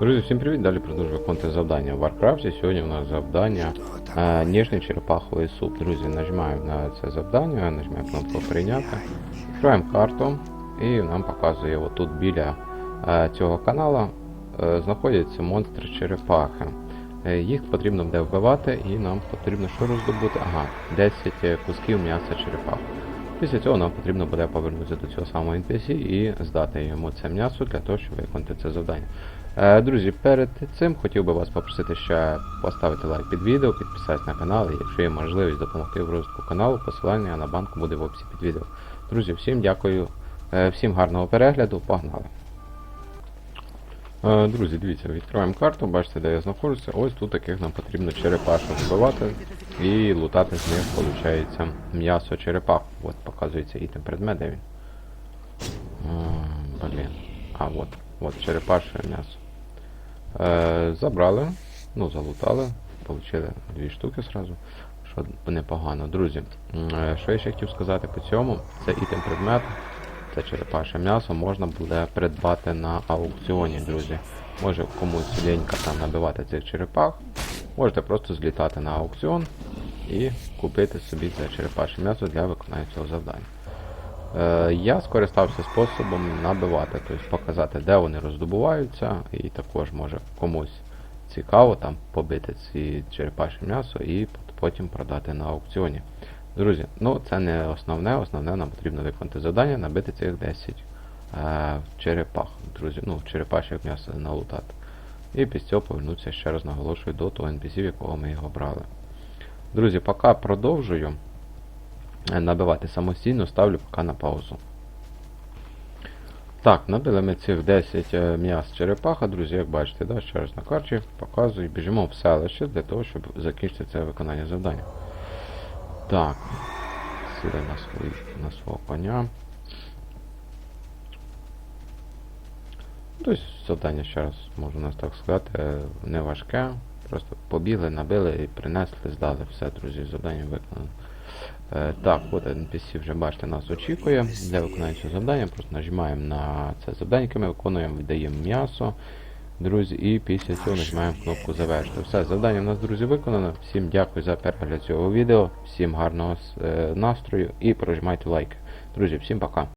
Друзі, всім привіт! Далі продовжую виконувати завдання в Варкрафті. Сьогодні у нас завдання е, ніжний черепаховий суп. Друзі, нажимаємо на це завдання, нажимаємо кнопку прийняти, відкриваємо карту і нам показує отут біля е, цього канала е, знаходяться монстри черепахи. Їх потрібно буде вбивати і нам потрібно що роздобути? Ага, 10 кусків м'яса черепах. Після цього нам потрібно буде повернутися до цього самого NPC і здати йому це м'ясо для того, щоб виконати це завдання. Е, Друзі, перед цим хотів би вас попросити ще поставити лайк під відео, підписатися на канал, і якщо є можливість допомогти в розвитку каналу, посилання на банку буде в описі під відео. Друзі, всім дякую, е, всім гарного перегляду, погнали! Е, Друзі, дивіться, відкриваємо карту, бачите, де я знаходжуся. Ось тут таких нам потрібно черепашок вбивати і лутати з них, виходить, м'ясо черепах. От показується ітем предмет, він. Блін. А, от, от, черепаше м'ясо. Е, забрали, ну, залутали, отримали дві штуки сразу, що непогано. Друзі, е, що я ще хотів сказати по цьому, це ітем предмет, це черепаше м'ясо можна буде придбати на аукціоні, друзі. Може комусь лінька там набивати цих черепах, можете просто злітати на аукціон і купити собі це черепаше м'ясо для виконання цього завдання. Е, я скористався способом набивати, тобто показати, де вони роздобуваються, і також може комусь цікаво там побити ці черепаші м'ясо і потім продати на аукціоні. Друзі, ну це не основне, основне нам потрібно виконати завдання, набити цих 10 е, черепах. Друзі, ну черепаших м'яса налутати. І після цього повернутися ще раз наголошую до того NPC, в якого ми його брали. Друзі, поки продовжую е, набивати самостійно, ставлю поки на паузу. Так, набили ми цих 10 е, м'яс черепаха, друзі, як бачите, да, ще раз на карті показую, біжимо в селище для того, щоб закінчити це виконання завдання. Так, сіли на, свої, на свого коня. Тобто завдання, ще раз можу нас так сказати, е, не важке. Просто побігли, набили і принесли, здали. Все, друзі, завдання виконано. Е, так, от NPC вже бачите, нас очікує для виконання цього завдання. Просто нажимаємо на це завдання, ми виконуємо, віддаємо м'ясо, друзі, і після цього нажимаємо кнопку завершити. Все, завдання в нас, друзі, виконано. Всім дякую за перегляд цього відео, всім гарного е, настрою і прожимайте лайки. Друзі, всім пока.